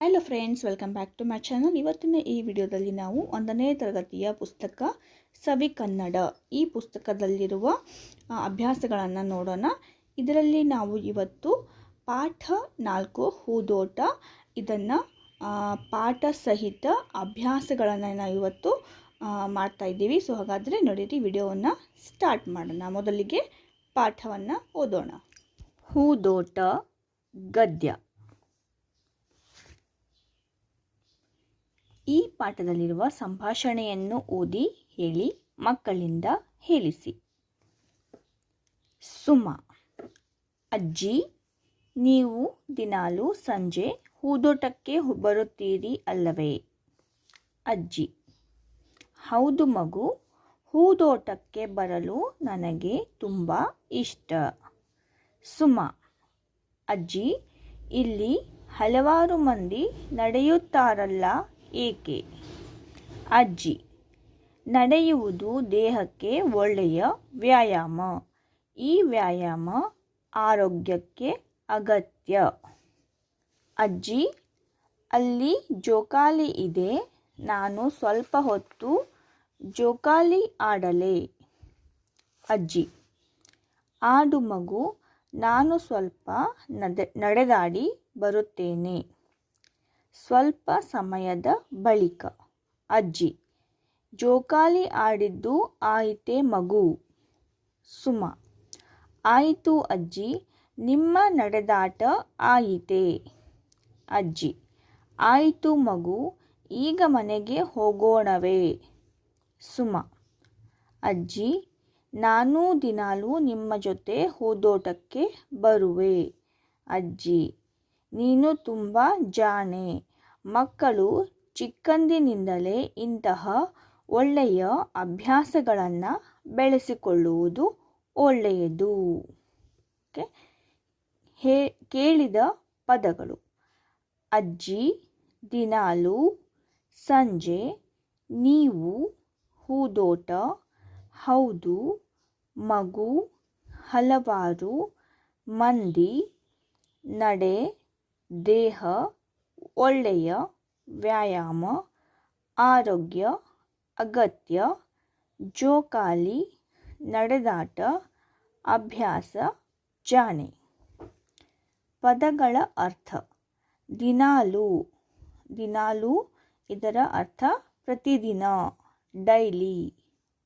Hello friends welcome back to my channel ಇವತ್ತಿನ ಈ ವಿಡಿಯೋದಲ್ಲಿ ನಾವು ಒಂದನೇ ತರಗತಿಯ ಪುಸ್ತಕ ಸವಿ ಕನ್ನಡ. ಈ ಪುಸ್ತಕದಲ್ಲಿರುವ ಅಭ್ಯಾಸಗಳನ್ನು ನೋಡೋಣ. ಇದರಲ್ಲಿ ನಾವು ಇವತ್ತು ಪಾಠ ನಾಲ್ಕು, ಹೂದೋಟ, ಇದನ್ನು ಪಾಠ ಸಹಿತ ಅಭ್ಯಾಸಗಳನ್ನು ನಾವು ಇವತ್ತು ಮಾಡ್ತಾ ಇದ್ದೀವಿ. ಸೊ ಹಾಗಾದರೆ ನೋಡಿರಿ ವಿಡಿಯೋವನ್ನು ಸ್ಟಾರ್ಟ್ ಮಾಡೋಣ. ಮೊದಲಿಗೆ ಪಾಠವನ್ನು ಓದೋಣ. ಹೂದೋಟ ಗದ್ಯ. ಈ ಪಾಠದಲ್ಲಿರುವ ಸಂಭಾಷಣೆಯನ್ನು ಓದಿ, ಹೇಳಿ, ಮಕ್ಕಳಿಂದ ಹೇಳಿಸಿ. ಸುಮ, ಅಜ್ಜಿ, ನೀವು ದಿನಾಲು ಸಂಜೆ ಹೂದೋಟಕ್ಕೆ ಬರುತ್ತೀರಿ ಅಲ್ಲವೇ? ಅಜ್ಜಿ, ಹೌದು ಮಗು, ಹೂದೋಟಕ್ಕೆ ಬರಲು ನನಗೆ ತುಂಬ ಇಷ್ಟ. ಸುಮ, ಅಜ್ಜಿ, ಇಲ್ಲಿ ಹಲವಾರು ಮಂದಿ ನಡೆಯುತ್ತಾರಲ್ಲ ಏಕೆ? ಅಜ್ಜಿ, ನಡೆಯುವುದು ದೇಹಕ್ಕೆ ಒಳ್ಳೆಯ ವ್ಯಾಯಾಮ. ಈ ವ್ಯಾಯಾಮ ಆರೋಗ್ಯಕ್ಕೆ ಅಗತ್ಯ. ಅಜ್ಜಿ, ಅಲ್ಲಿ ಜೋಕಾಲಿ ಇದೆ. ನಾನು ಸ್ವಲ್ಪ ಹೊತ್ತು ಜೋಕಾಲಿ ಆಡಲೆ. ಅಜ್ಜಿ, ಆಡು ಮಗು, ನಾನು ಸ್ವಲ್ಪ ನಡೆ, ನಡೆದಾಡಿ ಬರುತ್ತೇನೆ. ಸ್ವಲ್ಪ ಸಮಯದ ಬಳಿಕ, ಅಜ್ಜಿ, ಜೋಕಾಲಿ ಆಡಿದ್ದು ಆಯಿತೆ ಮಗು? ಸುಮ, ಆಯಿತು ಅಜ್ಜಿ, ನಿಮ್ಮ ನಡೆದಾಟ ಆಯಿತೆ? ಅಜ್ಜಿ, ಆಯಿತು ಮಗು, ಈಗ ಮನೆಗೆ ಹೋಗೋಣವೇ? ಸುಮ, ಅಜ್ಜಿ, ನಾನೂ ದಿನಾಲೂ ನಿಮ್ಮ ಜೊತೆ ಹೋದೋಟಕ್ಕೆ ಬರುವೆ. ಅಜ್ಜಿ, ನೀನು ತುಂಬ ಜಾಣೆ. ಮಕ್ಕಳು ಚಿಕ್ಕಂದಿನಿಂದಲೇ ಇಂತಹ ಒಳ್ಳೆಯ ಅಭ್ಯಾಸಗಳನ್ನು ಬೆಳೆಸಿಕೊಳ್ಳುವುದು ಒಳ್ಳೆಯದು. ಓಕೆ? ಹೇ, ಕೇಳಿದ ಪದಗಳು. ಅಜ್ಜಿ, ದಿನಾಲು, ಸಂಜೆ, ನೀವು, ಹೂದೋಟ, ಹೌದು, ಮಗು, ಹಲವಾರು, ಮಂದಿ, ನಡೆ, ದೇಹ ಒಳ್ಳೆಯ ವ್ಯಾಯಾಮ, ಆರೋಗ್ಯ, ಅಗತ್ಯ, ಜೋಕಾಲಿ, ನಡೆದಾಟ, ಅಭ್ಯಾಸ, ಜಾಣೆ. ಪದಗಳ ಅರ್ಥ. ದಿನಾಲು. ದಿನಾಲು ಇದರ ಅರ್ಥ ಪ್ರತಿದಿನ, ಡೈಲಿ.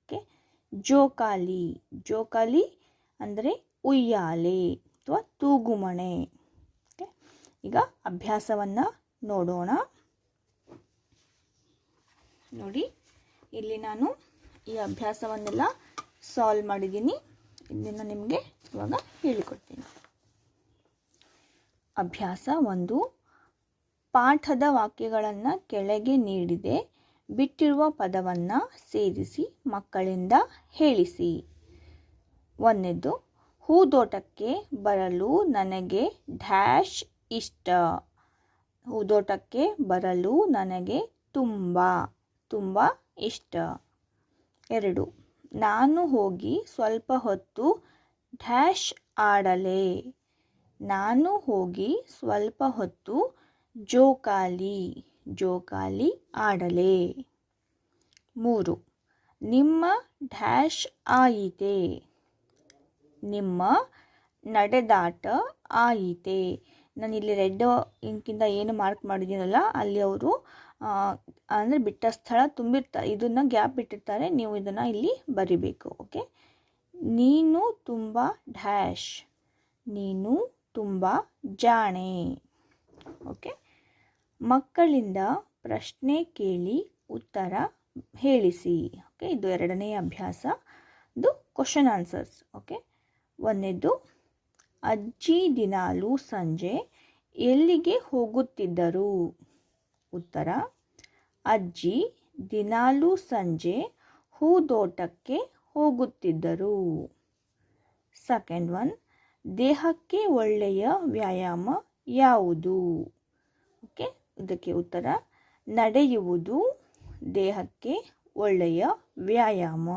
ಓಕೆ? ಜೋಕಾಲಿ. ಜೋಕಾಲಿ ಅಂದರೆ ಉಯ್ಯಾಲೆ ಅಥವಾ ತೂಗುಮಣೆ. ಓಕೆ? ಈಗ ಅಭ್ಯಾಸವನ್ನು ನೋಡೋಣ. ನೋಡಿ, ಇಲ್ಲಿ ನಾನು ಈ ಅಭ್ಯಾಸವನ್ನೆಲ್ಲ ಸಾಲ್ವ್ ಮಾಡಿದ್ದೀನಿ. ಇದನ್ನು ನಿಮಗೆ ಇವಾಗ ಹೇಳಿಕೊಡ್ತೀನಿ. ಅಭ್ಯಾಸ ಒಂದು, ಪಾಠದ ವಾಕ್ಯಗಳನ್ನು ಕೆಳಗೆ ನೀಡಿದೆ, ಬಿಟ್ಟಿರುವ ಪದವನ್ನು ಸೇರಿಸಿ, ಮಕ್ಕಳಿಂದ ಹೇಳಿಸಿ. ಒಂದನೇದು, ಹೂದೋಟಕ್ಕೆ ಬರಲು ನನಗೆ ಡ್ಯಾಶ್ ಇಷ್ಟ. ಹೂದೋಟಕ್ಕೆ ಬರಲು ನನಗೆ ತುಂಬ ತುಂಬ ಇಷ್ಟ. ಎರಡು, ನಾನು ಹೋಗಿ ಸ್ವಲ್ಪ ಹೊತ್ತು ಡ್ಯಾಶ್ ಆಡಲೆ. ನಾನು ಹೋಗಿ ಸ್ವಲ್ಪ ಹೊತ್ತು ಜೋಕಾಲಿ ಜೋಕಾಲಿ ಆಡಲೆ. ಮೂರು, ನಿಮ್ಮ ಡ್ಯಾಶ್ ಆಯಿತೆ? ನಿಮ್ಮ ನಡೆದಾಟ ಆಯಿತೆ? ನಾನು ಇಲ್ಲಿ ರೆಡ್ ಇಂಕಿಂದ ಏನು ಮಾರ್ಕ್ ಮಾಡಿದ್ದೀನಲ್ಲ, ಅಲ್ಲಿ ಅವರು ಅಂದರೆ ಬಿಟ್ಟ ಸ್ಥಳ ತುಂಬಿರ್ತಾರೆ ಇದನ್ನು ಗ್ಯಾಪ್ ಬಿಟ್ಟಿರ್ತಾರೆ ನೀವು ಇದನ್ನು ಇಲ್ಲಿ ಬರಿಬೇಕು ಓಕೆ ನೀನು ತುಂಬ ಡ್ಯಾಶ್ ನೀನು ತುಂಬ ಜಾಣೆ ಓಕೆ ಮಕ್ಕಳಿಂದ ಪ್ರಶ್ನೆ ಕೇಳಿ ಉತ್ತರ ಹೇಳಿಸಿ ಓಕೆ ಇದು ಎರಡನೇ ಅಭ್ಯಾಸ, ಇದು ಕ್ವಶನ್ ಆನ್ಸರ್ಸ್ ಓಕೆ ಒಂದನೇದು ಅಜ್ಜಿ ದಿನಾಲು ಸಂಜೆ ಎಲ್ಲಿಗೆ ಹೋಗುತ್ತಿದ್ದರು? ಉತ್ತರ, ಅಜ್ಜಿ ದಿನಾಲು ಸಂಜೆ ಹೂದೋಟಕ್ಕೆ ಹೋಗುತ್ತಿದ್ದರು. ಸೆಕೆಂಡ್ ಒನ್ ದೇಹಕ್ಕೆ ಒಳ್ಳೆಯ ವ್ಯಾಯಾಮ ಯಾವುದು? ಓಕೆ ಇದಕ್ಕೆ ಉತ್ತರ, ನಡೆಯುವುದು ದೇಹಕ್ಕೆ ಒಳ್ಳೆಯ ವ್ಯಾಯಾಮ.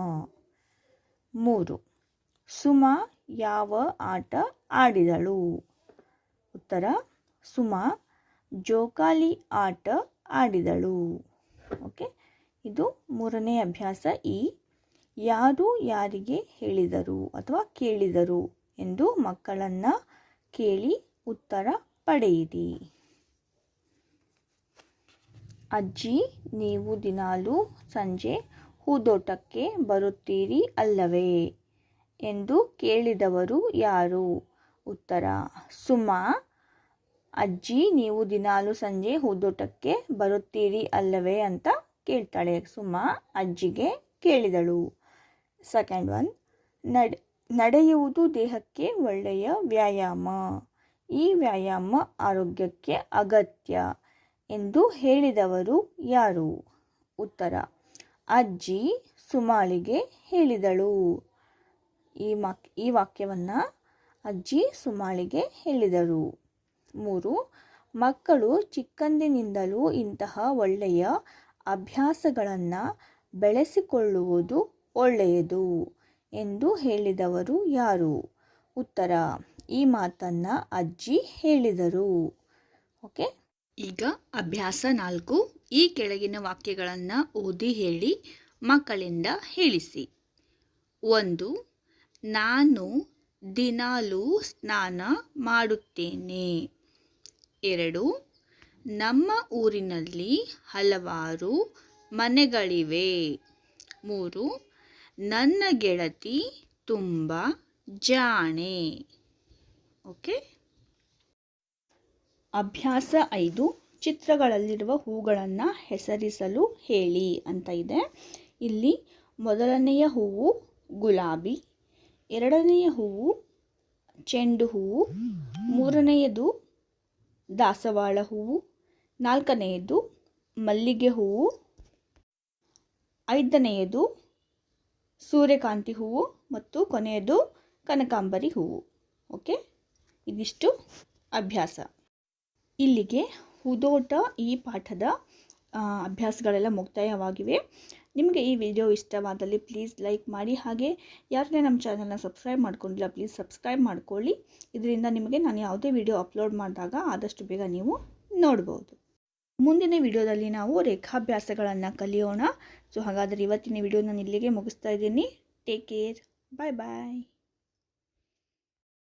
ಮೂರು, ಸುಮಾ ಯಾವ ಆಟ ಆಡಿದಳು ಉತ್ತರ, ಸುಮ, ಜೋಕಾಲಿ ಆಟ ಆಡಿದಳು ಓಕೆ, ಇದು ಮೂರನೇ ಅಭ್ಯಾಸ. ಈ ಯಾರು ಯಾರಿಗೆ ಹೇಳಿದರು ಅಥವಾ ಕೇಳಿದರು ಎಂದು ಮಕ್ಕಳನ್ನು ಕೇಳಿ ಉತ್ತರ ಪಡೆಯಿರಿ. ಅಜ್ಜಿ, ನೀವು ದಿನಾಲೂ ಸಂಜೆ ಹೂದೋಟಕ್ಕೆ ಬರುತ್ತೀರಿ ಅಲ್ಲವೇ ಎಂದು ಕೇಳಿದವರು ಯಾರು? ಉತ್ತರ, ಸುಮಾ, ಅಜ್ಜಿ, ನೀವು ದಿನಾಲು ಸಂಜೆ ಹೂದೋಟಕ್ಕೆ ಬರುತ್ತೀರಿ ಅಲ್ಲವೇ ಅಂತ ಕೇಳ್ತಾಳೆ. ಸುಮಾ ಅಜ್ಜಿಗೆ ಕೇಳಿದಳು. ಸೆಕೆಂಡ್ ಒನ್ ನಡೆ, ನಡೆಯುವುದು ದೇಹಕ್ಕೆ ಒಳ್ಳೆಯ ವ್ಯಾಯಾಮ. ಈ ವ್ಯಾಯಾಮ ಆರೋಗ್ಯಕ್ಕೆ ಅಗತ್ಯ ಎಂದು ಹೇಳಿದವರು ಯಾರು? ಉತ್ತರ, ಅಜ್ಜಿ ಸುಮಾಳಿಗೆ ಹೇಳಿದಳು. ಈ ಮಾಕ್ ಈ ವಾಕ್ಯವನ್ನು ಅಜ್ಜಿ ಸುಮಾಳಿಗೆ ಹೇಳಿದರು ಮೂರು, ಮಕ್ಕಳು ಚಿಕ್ಕಂದಿನಿಂದಲೂ ಇಂತಹ ಒಳ್ಳೆಯ ಅಭ್ಯಾಸಗಳನ್ನು ಬೆಳೆಸಿಕೊಳ್ಳುವುದು ಒಳ್ಳೆಯದು ಎಂದು ಹೇಳಿದವರು ಯಾರು? ಉತ್ತರ, ಈ ಮಾತನ್ನು ಅಜ್ಜಿ ಹೇಳಿದರು. ಓಕೆ? ಈಗ ಅಭ್ಯಾಸ ನಾಲ್ಕು, ಈ ಕೆಳಗಿನ ವಾಕ್ಯಗಳನ್ನು ಓದಿ ಹೇಳಿ ಮಕ್ಕಳಿಂದ ಹೇಳಿಸಿ. ಒಂದು, ನಾನು ದಿನಾಲೂ ಸ್ನಾನ ಮಾಡುತ್ತೇನೆ. ಎರಡು, ನಮ್ಮ ಊರಿನಲ್ಲಿ ಹಲವಾರು ಮನೆಗಳಿವೆ. ಮೂರು, ನನ್ನ ಗೆಳತಿ ತುಂಬ ಜಾಣೆ. ಓಕೆ? ಅಭ್ಯಾಸ ಐದು, ಚಿತ್ರಗಳಲ್ಲಿರುವ ಹೂಗಳನ್ನು ಹೆಸರಿಸಲು ಹೇಳಿ ಅಂತ ಇದೆ. ಇಲ್ಲಿ ಮೊದಲನೆಯ ಹೂವು ಗುಲಾಬಿ ಎರಡನೆಯ ಹೂವು ಚೆಂಡು ಹೂವು ಮೂರನೆಯದು ದಾಸವಾಳ ಹೂವು ನಾಲ್ಕನೆಯದು ಮಲ್ಲಿಗೆ ಹೂವು ಐದನೆಯದು ಸೂರ್ಯಕಾಂತಿ ಹೂವು ಮತ್ತು ಕೊನೆಯದು ಕನಕಾಂಬರಿ ಹೂವು ಓಕೆ? ಇದಿಷ್ಟು ಅಭ್ಯಾಸ. ಇಲ್ಲಿಗೆ ಹೂದೋಟ ಈ ಪಾಠದ ಅಭ್ಯಾಸಗಳೆಲ್ಲ ಮುಕ್ತಾಯವಾಗಿವೆ. ನಿಮಗೆ ಈ ವಿಡಿಯೋ ಇಷ್ಟವಾದಲ್ಲಿ ಪ್ಲೀಸ್ ಲೈಕ್ ಮಾಡಿ, ಹಾಗೆ ಯಾರನ್ನೇ ನಮ್ಮ ಚಾನಲ್ನ ಸಬ್ಸ್ಕ್ರೈಬ್ ಮಾಡ್ಕೊಂಡಿಲ್ಲ ಪ್ಲೀಸ್ ಸಬ್ಸ್ಕ್ರೈಬ್ ಮಾಡ್ಕೊಳ್ಳಿ. ಇದರಿಂದ ನಿಮಗೆ ನಾನು ಯಾವುದೇ ವಿಡಿಯೋ ಅಪ್ಲೋಡ್ ಮಾಡಿದಾಗ ಆದಷ್ಟು ಬೇಗ ನೀವು ನೋಡ್ಬೋದು. ಮುಂದಿನ ವಿಡಿಯೋದಲ್ಲಿ ನಾವು ರೇಖಾಭ್ಯಾಸಗಳನ್ನು ಕಲಿಯೋಣ. ಸೊ ಹಾಗಾದರೆ ಇವತ್ತಿನ ವಿಡಿಯೋ ನಾನು ಇಲ್ಲಿಗೆ ಮುಗಿಸ್ತಾ ಇದ್ದೀನಿ. ಟೇಕ್ ಕೇರ್ ಬಾಯ್ ಬಾಯ್